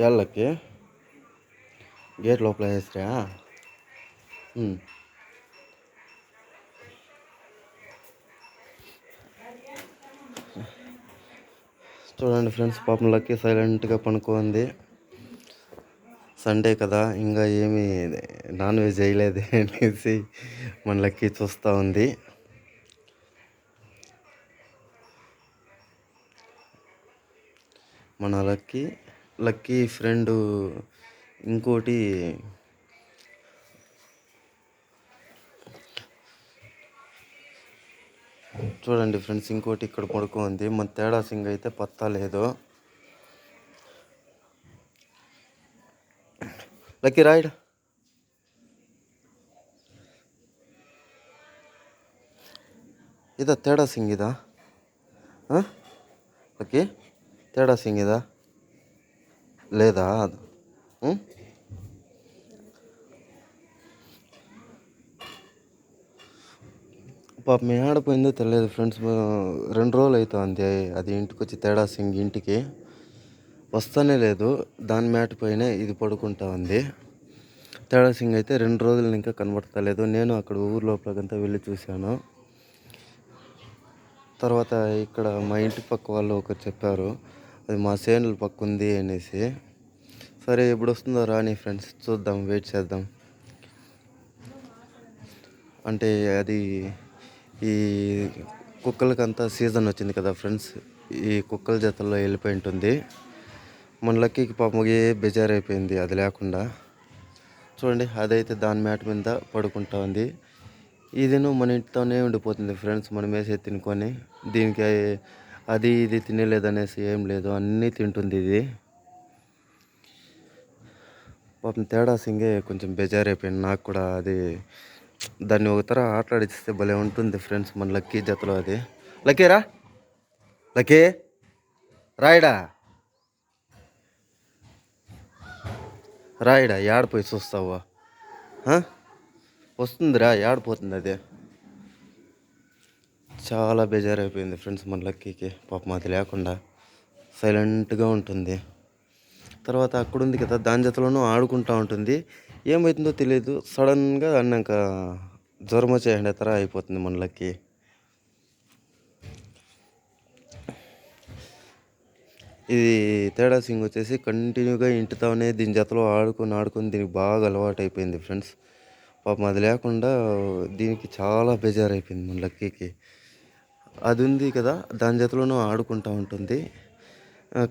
ఏళ్ళకి? గేట్ లోపల వేసిరా? చూడండి ఫ్రెండ్స్ పాపం లక్కీ సైలెంట్గా పనుకోంది. సండే కదా ఇంకా ఏమి నాన్ వెజ్ చేయలేదు అనేసి మన లక్కీ చూస్తూ ఉంది. మన లక్కీ లక్కీ ఫ్రెండ్ ఇంకోటి చూడండి ఫ్రెండ్స్ ఇంకోటి ఇక్కడ పడుకోంది మన తేడా సింగ్ అయితే పత్తా లేదు. లక్కీ రాయుడు. ఇదా తేడా సింగ్ ఇదా? లక్కీ తేడా సింగ్ ఇదా? లేదా? ఉం? పాపం ఆడపోయిందో తెలియదు ఫ్రెండ్స్. రెండు రోజులు అవుతుంది అది ఇంటికి వచ్చి తేడా సింగ్ ఇంటికి. వస్తానే లేదు. దాని మ్యాట్ పైనే ఇది పడుకుంటా ఉంది. తేడా సింగ్ అయితే రెండు రోజులు ఇంకా కనబడతలేదు నేను అక్కడ ఊరు లోపలకంతా వెళ్ళి చూశాను. తర్వాత ఇక్కడ మా ఇంటి పక్క వాళ్ళు ఒకరు చెప్పారు. అది మా సేనుల పక్క ఉంది అనేసి. సరే ఎప్పుడు వస్తుందో రాని ఫ్రెండ్స్ చూద్దాం వెయిట్ చేద్దాం. అంటే అది ఈ కుక్కలకంతా సీజన్ వచ్చింది కదా ఫ్రెండ్స్ ఈ కుక్కల జతల్లో వెళ్ళిపోయి ఉంటుంది. మన లక్కీకి పాపం ఏ బెజారైపోయింది అది లేకుండా. చూడండి అదైతే దాని మ్యాట్ మీద పడుకుంటా ఉంది. ఇదిను మన ఇంటితోనే ఉండిపోతుంది ఫ్రెండ్స్ మనం వేసే తినుకొని. దీనికి అది ఇది తినలేదనేసి ఏం లేదు అన్నీ తింటుంది ఇది. పాపం తేడా సింగే కొంచెం బెజారైపోయింది. నాకు కూడా అది దాన్ని ఒకతర ఆటలాడిస్తే భలే ఉంటుంది ఫ్రెండ్స్ మన లక్కీ జతలో అది. లక్కీరా లక్కీ. రాయడా. రాయడా ఏడపోయి చూస్తావా? వస్తుందిరా ఏడిపోతుంది అది? చాలా బేజారైపోయింది ఫ్రెండ్స్ మన లక్కీకి. పాపం అది లేకుండా సైలెంట్గా ఉంటుంది. తర్వాత అక్కడ ఉంది కదా దాని జతలోనూ ఆడుకుంటూ ఉంటుంది. ఏమవుతుందో తెలియదు సడన్గా అన్నాక జ్వరం వచ్చేయండి తర అయిపోతుంది మన లక్కీ. ఇది తేడా సింగ్ వచ్చేసి కంటిన్యూగా ఇంటితోనే దీని జతలో ఆడుకొని ఆడుకొని దీనికి బాగా అలవాటు అయిపోయింది ఫ్రెండ్స్. పాపం అది లేకుండా దీనికి చాలా బేజారైపోయింది మన లక్కీకి. అది ఉంది కదా దాని జతలోనూ ఆడుకుంటూ ఉంటుంది.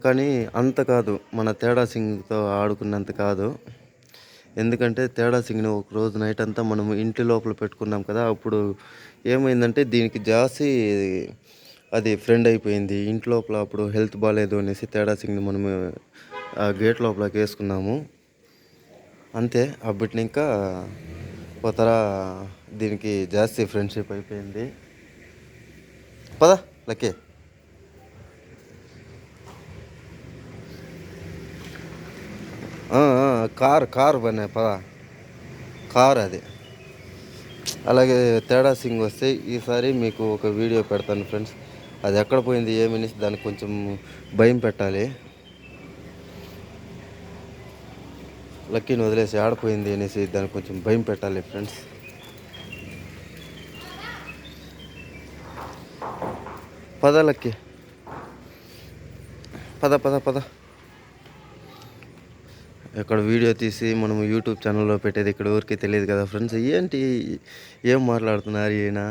కానీ అంత కాదు మన తేడా సింగ్తో ఆడుకున్నంత కాదు. ఎందుకంటే తేడా సింగ్ని ఒక రోజు నైట్ అంతా మనం ఇంటి లోపల పెట్టుకున్నాం కదా అప్పుడు ఏమైందంటే దీనికి జాస్తి అది ఫ్రెండ్ అయిపోయింది. ఇంటి లోపల అప్పుడు హెల్త్ బాగాలేదు అనేసి తేడా సింగ్ని మనము ఆ గేట్ లోపలకి వేసుకున్నాము. అంతే అప్పటి ఇంకా పోతర దీనికి జాస్తి ఫ్రెండ్షిప్ అయిపోయింది. పద లక్కీ. కార్ కార్ బనే పద. కార్ అది. అలాగే తేడా సింగ్ వస్తే ఈసారి మీకు ఒక వీడియో పెడతాను ఫ్రెండ్స్. అది ఎక్కడ పోయింది ఏమనేసి దానికి కొంచెం భయం పెట్టాలి. లక్కీని వదిలేసి ఆడిపోయింది అనేసి దానికి కొంచెం భయం పెట్టాలి ఫ్రెండ్స్. పద లక్కి పద పద పద. ఇక్కడ వీడియో తీసి మనం యూట్యూబ్ ఛానల్లో పెట్టేది ఇక్కడ ఊరికి తెలియదు కదా ఫ్రెండ్స్. ఏంటి ఏం మాట్లాడుతున్నారు ఈయన?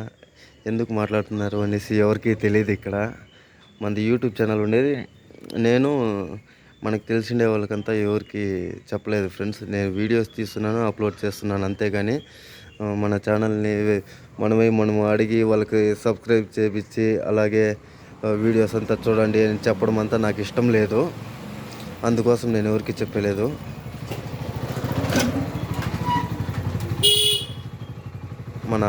ఎందుకు మాట్లాడుతున్నారు అనేసి ఎవరికి తెలియదు ఇక్కడ. మనది యూట్యూబ్ ఛానల్ ఉండేది. నేను మనకు తెలిసిండే వాళ్ళకంతా ఎవరికి చెప్పలేదు ఫ్రెండ్స్. నేను వీడియోస్ తీస్తున్నాను అప్లోడ్ చేస్తున్నాను అంతేగాని మన ఛానల్ని మనమే మనం అడిగి వాళ్ళకి సబ్స్క్రైబ్ చేపించి అలాగే వీడియోస్ అంతా చూడండి అని చెప్పడం అంతా నాకు ఇష్టం లేదు. అందుకోసం నేను ఎవరికి చెప్పలేదు. మన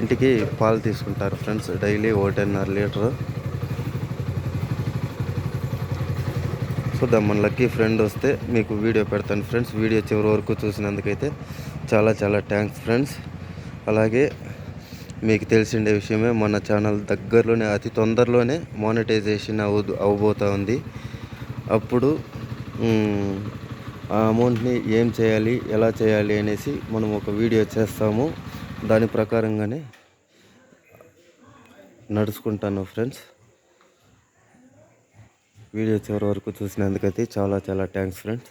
ఇంటికి పాలు తీసుకుంటారు ఫ్రెండ్స్. డైలీ ఒకటిన్నర లీటరు. చూద్దాం. మన లక్కీ ఫ్రెండ్ వస్తే మీకు వీడియో పెడతాను. ఫ్రెండ్స్ వీడియో చివరి వరకు చూసినందుకైతే చాలా చాలా థ్యాంక్స్ ఫ్రెండ్స్ అలాగే మీకు తెలిసిండే విషయమే మన ఛానల్ దగ్గరలోనే అతి తొందరలోనే మానిటైజేషన్ అవు అవబోతా ఉంది. అప్పుడు ఆ అమౌంట్ని ఏం చేయాలి ఎలా చేయాలి అనేసి మనం ఒక వీడియో చేస్తాము. దాని ప్రకారంగానే నడుచుకుంటాను ఫ్రెండ్స్ వీడియో చివరి వరకు చూసినందుకైతే చాలా చాలా థ్యాంక్స్ ఫ్రెండ్స్.